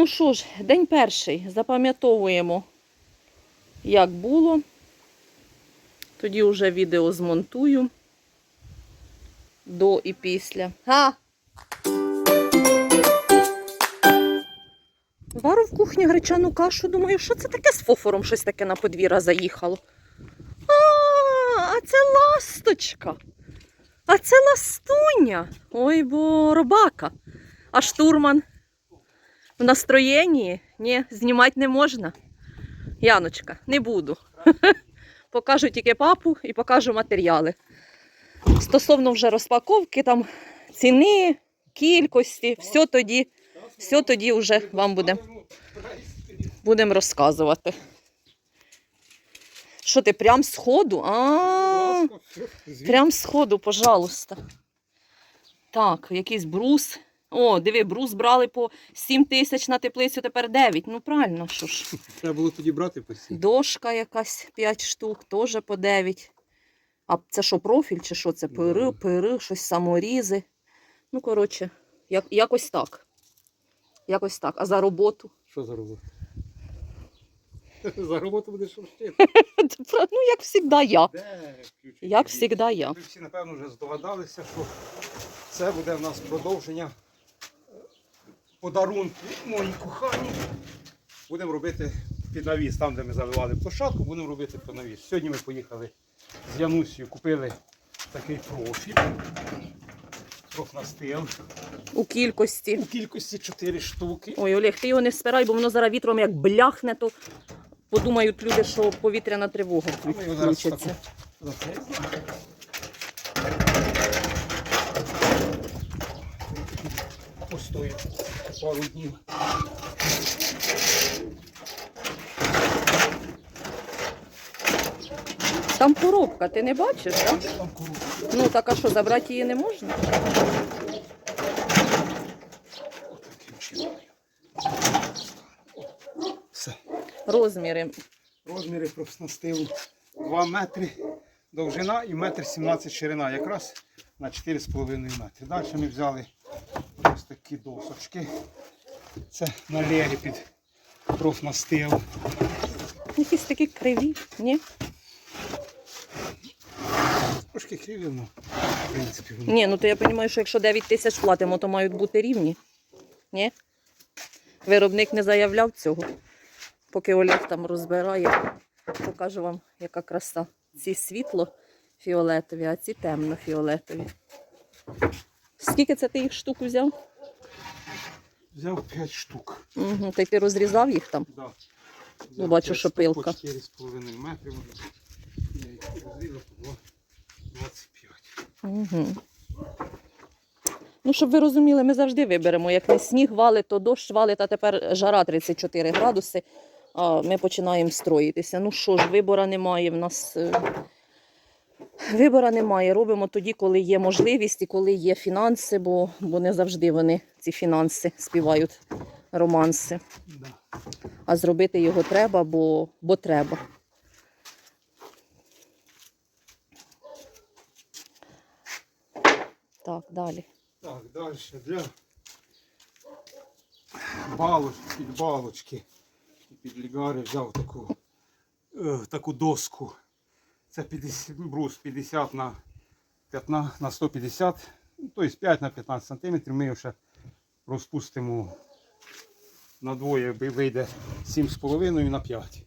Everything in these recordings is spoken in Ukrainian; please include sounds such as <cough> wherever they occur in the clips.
ну що ж, день перший. Запам'ятовуємо, як було. Тоді вже відео змонтую до і після. А! Вару в кухні гречану кашу. Думаю, що це таке з фофором щось таке на подвір'я заїхало. А, а це ласточка. А це ластуня. Ой, бо робака. А штурман в настроєнні? Ні, знімати не можна. Яночка, не буду. <laughs> Покажу тільки папу і покажу матеріали. Стосовно вже розпаковки, там ціни, кількості, все тоді, все тоді вже вам буде, будемо розказувати. Що ти прям з ходу? А, прям з ходу, пожалуйста. Так, якийсь брус. О, диви, брус брали по 7 тисяч на теплицю, тепер 9. Ну правильно, що ж. Треба було тоді брати постійно. Дошка якась 5 штук, теж по 9. А це що, профіль чи що? Це пири, Да. пири, щось саморізи. Ну, коротше, як, якось так. Якось так. А за роботу? <laughs> Що за робота? За роботу будеш шуршити. Ну, як завжди, я. Де? Як завжди, я. Ви всі, напевно, вже здогадалися, що це буде в нас продовження подарунку моїй коханій. Будемо робити під навіс, там, де ми заливали площадку, будемо робити під навіс. Сьогодні ми поїхали з Янусією, купили такий профіль. Профнастил. У кількості. У кількості 4 штуки. Ой, Олег, ти його не спирай, бо воно зараз вітром як бляхне, то подумають люди, що повітряна тривога ми його зараз включиться. таку. Постоїть пару днів. Там коробка, ти не бачиш, так? Там коробка. Ну так а що, забрати її не можна? Все. Розміри. Розміри профнастилу 2 метри довжина і метр 17 ширина. Якраз на 4,5 метри. Далі ми взяли такі досочки. Це на лері під профнастил. Якісь такі криві, ні? Трошки криві, ну, в принципі, воно. Ні, ну то я розумію, що якщо 9 тисяч платимо, то мають бути рівні. Ні? Виробник не заявляв цього. Поки Олег там розбирає, покажу вам, яка краса. Ці світло фіолетові, а ці темно-фіолетові. Скільки це ти їх штук взяв? Взяв 5 штук. Угу. Й ти розрізав їх там? Да. Ну, бачу, що пилка. По 4,5 метри. може. Я їх розрізав по 25. Угу. Ну, щоб ви розуміли, ми завжди виберемо. Як не сніг валить, то дощ валить, а тепер жара 34 градуси. А ми починаємо строїтися. Ну що ж, вибора немає в нас. Вибора немає. Робимо тоді, коли є можливість і коли є фінанси, бо, бо не завжди вони, ці фінанси, співають романси. А зробити його треба, бо, бо треба. Так, далі. Так, далі для балочки, під балочки під лігари взяв таку, е, таку доску. Це 50, брус 50 на 15, на 150, ну, тобто 5 на 15 сантиметрів. Ми його ще розпустимо на двоє, ви- вийде 7,5 на 5.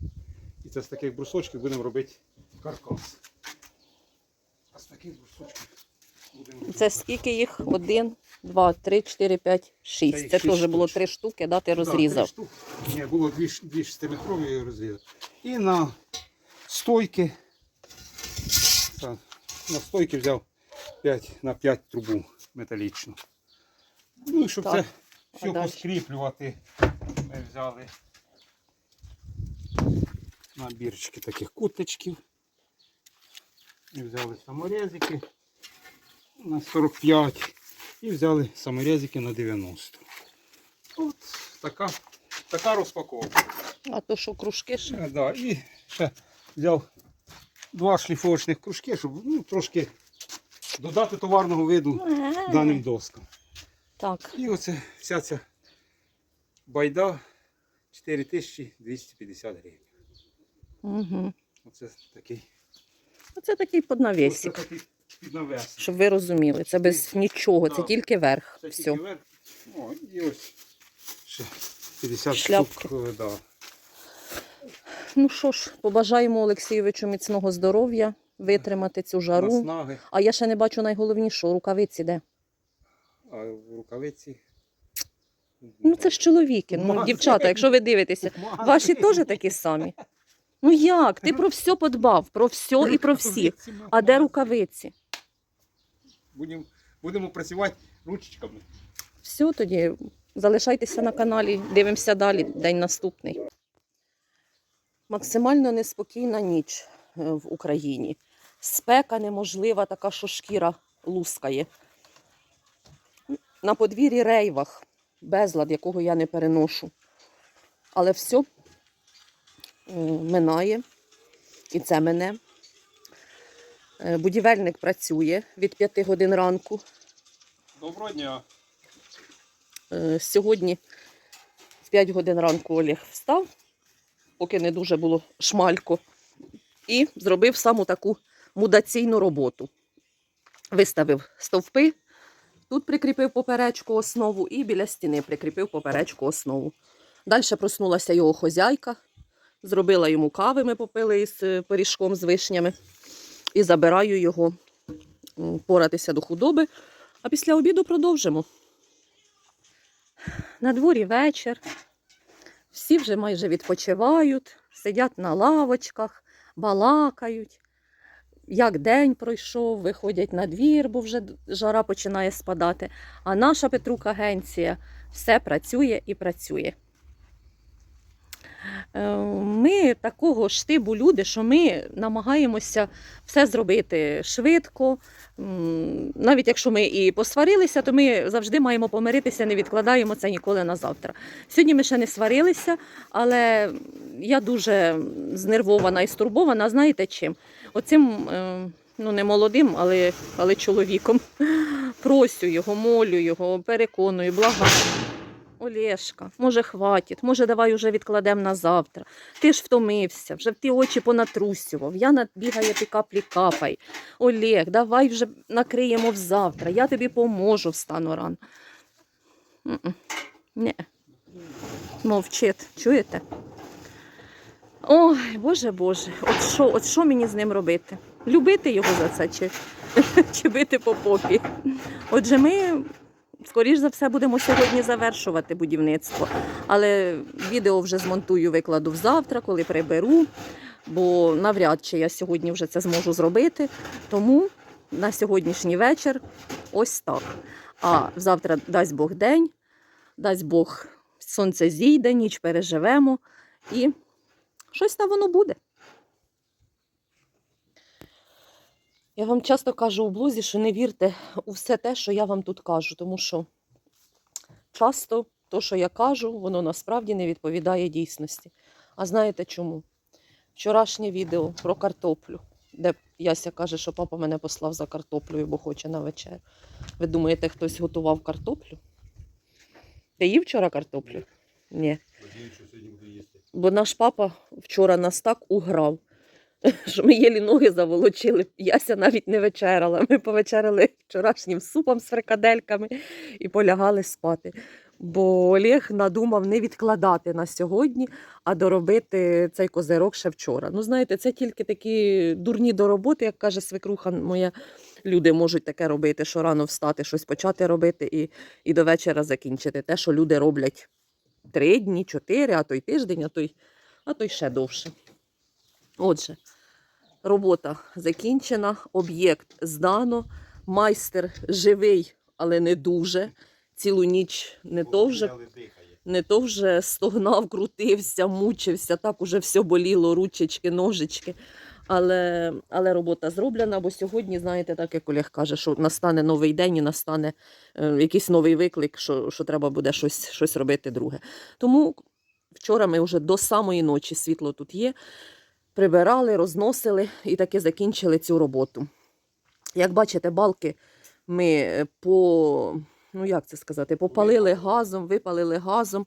І це з таких брусочків будемо робити каркас. А з таких брусочків будемо робити Це скільки їх? Один, два, три, чотири, п'ять, шість. Це теж було три штуки, да, ти розрізав. штуки. Ні, було дві, дві шестиметрові я розрізав. І на стойки. Так, на стойки взяв 5 на 5 трубу металічну. Ну і щоб Так, це все далі? поскріплювати, ми взяли набірчики таких куточків. І взяли саморезики на 45 і взяли саморезики на 90. От така, така розпаковка. А то що кружки ще? Е, Да, і ще взяв два шліфовочних кружки, щоб ну, трошки додати товарного виду даним доскам. Так, І оце вся ця Байда 4250 гривень. Угу. Оце такий. Оце такий Оце поднавісик, такий під щоб ви розуміли. Це без нічого, це тільки верх. Це Все. тільки верх. О, і ось ще 50 Шляпки. штук. е, Да. Ну що ж, побажаємо Олексійовичу міцного здоров'я, витримати цю жару. Наснаги, А я ще не бачу найголовнішого, рукавиці де. а в рукавиці. Ну це ж чоловіки, ну дівчата, якщо ви дивитеся. Ваші теж такі самі. Ну як? Ти про все подбав, про все і про всіх. А де рукавиці? Будемо, будемо працювати ручечками. Все тоді залишайтеся на каналі, дивимося далі, день наступний. Максимально неспокійна ніч е, в Україні. Спека неможлива, така, що шкіра лускає. На подвір'ї рейвах, безлад, якого я не переношу. Але все е, минає, і це мене. Е, Будівельник працює від 5 годин ранку. Доброго дня. Сьогодні в 5 годин ранку Олег встав, поки не дуже було шмалько, і зробив саму таку мудаційну роботу. Виставив стовпи, тут прикріпив поперечку основу і біля стіни прикріпив поперечку основу. Далі проснулася його хозяйка, зробила йому кави, ми попили із е, пиріжком з вишнями, і забираю його поратися до худоби. А після обіду продовжимо. На дворі вечір. Всі вже майже відпочивають, сидять на лавочках, балакають. Як день пройшов, виходять на двір, бо вже жара починає спадати. А наша Петрук агенція все працює і працює. Е, Ми такого штибу люди, що ми намагаємося все зробити швидко. Навіть якщо ми і посварилися, то ми завжди маємо помиритися, не відкладаємо це ніколи на завтра. Сьогодні ми ще не сварилися, але я дуже знервована і стурбована. Знаєте чим? Оцим, е, ну не молодим, але, але чоловіком. Просю його, молю його, переконую, благаю. Олешка, може, хватить, може, давай уже відкладемо на завтра. Ти ж втомився, вже ті очі понатрусював. Яна бігає, ти каплі капай. Олег, давай вже накриємо взавтра. Я тобі поможу, встану рано. Ні. Мовчить, чуєте? Ой, Боже Боже, от що, от що мені з ним робити? Любити його за це чи, <laughs> чи бити по попі? Отже, ми, скоріш за все, будемо сьогодні завершувати будівництво. Але відео вже змонтую, викладу взавтра, коли приберу, бо навряд чи я сьогодні вже це зможу зробити. Тому на сьогоднішній вечір ось так. А завтра дасть Бог день, дасть Бог сонце зійде, ніч переживемо і щось там воно буде. Я вам часто кажу у блузі, що не вірте у все те, що я вам тут кажу, тому що часто то, що я кажу, воно насправді не відповідає дійсності. А знаєте чому? Вчорашнє відео про картоплю, де Яся каже, що папа мене послав за картоплею, бо хоче на вечерю. Ви думаєте, хтось готував картоплю? Ти їв вчора картоплю? Ні. Бо наш папа вчора нас так уграв, <laughs> що ми єлі ноги заволочили. Яся навіть не вечеряла. Ми повечеряли вчорашнім супом з фрикадельками і полягали спати. Бо Олег надумав не відкладати на сьогодні, а доробити цей козирок ще вчора. Ну, знаєте, це тільки такі дурні до роботи, як каже свекруха моя. Люди можуть таке робити, що рано встати, щось почати робити і, і до вечора закінчити. Те, що люди роблять три дні, чотири, а то й тиждень, а то й, а то й ще довше. Отже, робота закінчена, об'єкт здано, майстер живий, але не дуже. Цілу ніч не то вже не то вже стогнав, крутився, мучився, так уже все боліло, ручечки, ножички. Але, але робота зроблена, бо сьогодні, знаєте, так як Олег каже, що настане новий день і настане е, якийсь новий виклик, що, що треба буде щось, щось робити друге. Тому вчора ми вже до самої ночі світло тут є, прибирали, розносили і таки закінчили цю роботу. Як бачите, балки ми е, по, ну як це сказати, попалили газом, випалили газом.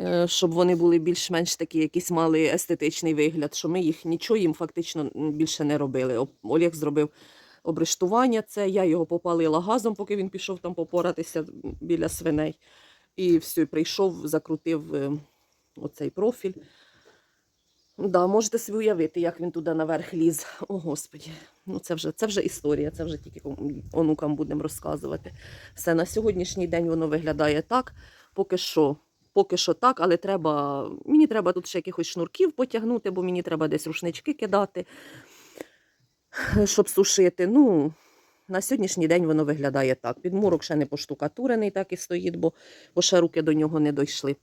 е, щоб вони були більш-менш такі, якісь мали естетичний вигляд, що ми їх нічого їм фактично більше не робили. Олег зробив обрештування це, я його попалила газом, поки він пішов там попоратися біля свиней. І все, прийшов, закрутив е, оцей профіль. Да, можете собі уявити, як він туди наверх ліз. О, Господі. Ну, це вже, це вже історія, це вже тільки онукам будемо розказувати. Все на сьогоднішній день воно виглядає так. Поки що, поки що так, але треба. Мені треба тут ще якихось шнурків потягнути, бо мені треба десь рушнички кидати, щоб сушити. Ну, на сьогоднішній день воно виглядає так. Підмурок ще не поштукатурений, так і стоїть, бо, бо ще руки до нього не дійшли.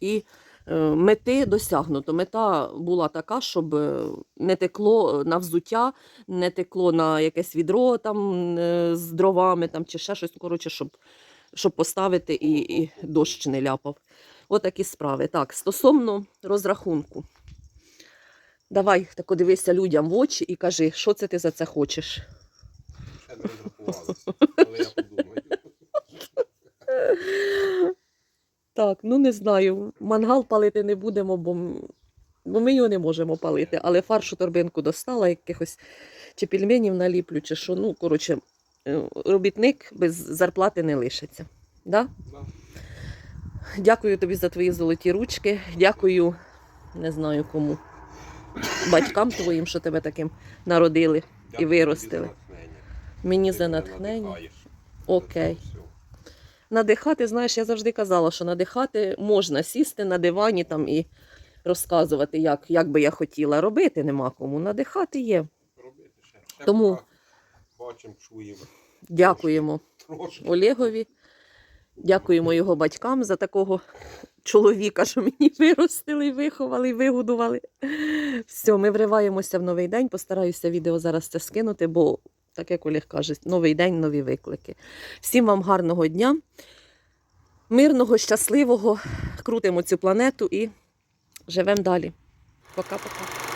І мети досягнуто. Мета була така, щоб е, не текло на взуття, не текло на якесь відро там е, з дровами там, чи ще щось. Ну, Коротше, щоб, щоб поставити і, і дощ не ляпав. Отакі справи. Так, стосовно розрахунку. Давай тако дивися людям в очі і кажи, що це ти за це хочеш. Ще не Так, ну не знаю. Мангал палити не будемо, бо, бо ми його не можемо палити. Але фаршу торбинку достала, якихось чи пельменів наліплю, чи що. Ну, коротше, е, робітник без зарплати не лишиться. Да? Да. Дякую тобі за твої золоті ручки. Дякую, не знаю кому. Батькам твоїм, що тебе таким народили. Дякую виростили. за натхнення. Мені за натхнення. Окей. Надихати, знаєш, я завжди казала, що надихати можна сісти на дивані там і розказувати, як, як би я хотіла. Робити нема кому. Надихати є. Робити ще. Ще Тому- Бачимо, чуємо. Дякуємо Трошки. Олегові, дякуємо його батькам за такого чоловіка, що мені <laughs> виростили, виховали вигодували. Все, ми вриваємося в новий день. Постараюся відео зараз це скинути, бо, так як Олег каже, новий день, нові виклики. Всім вам гарного дня, мирного, щасливого. Крутимо цю планету і живемо далі. Пока-пока.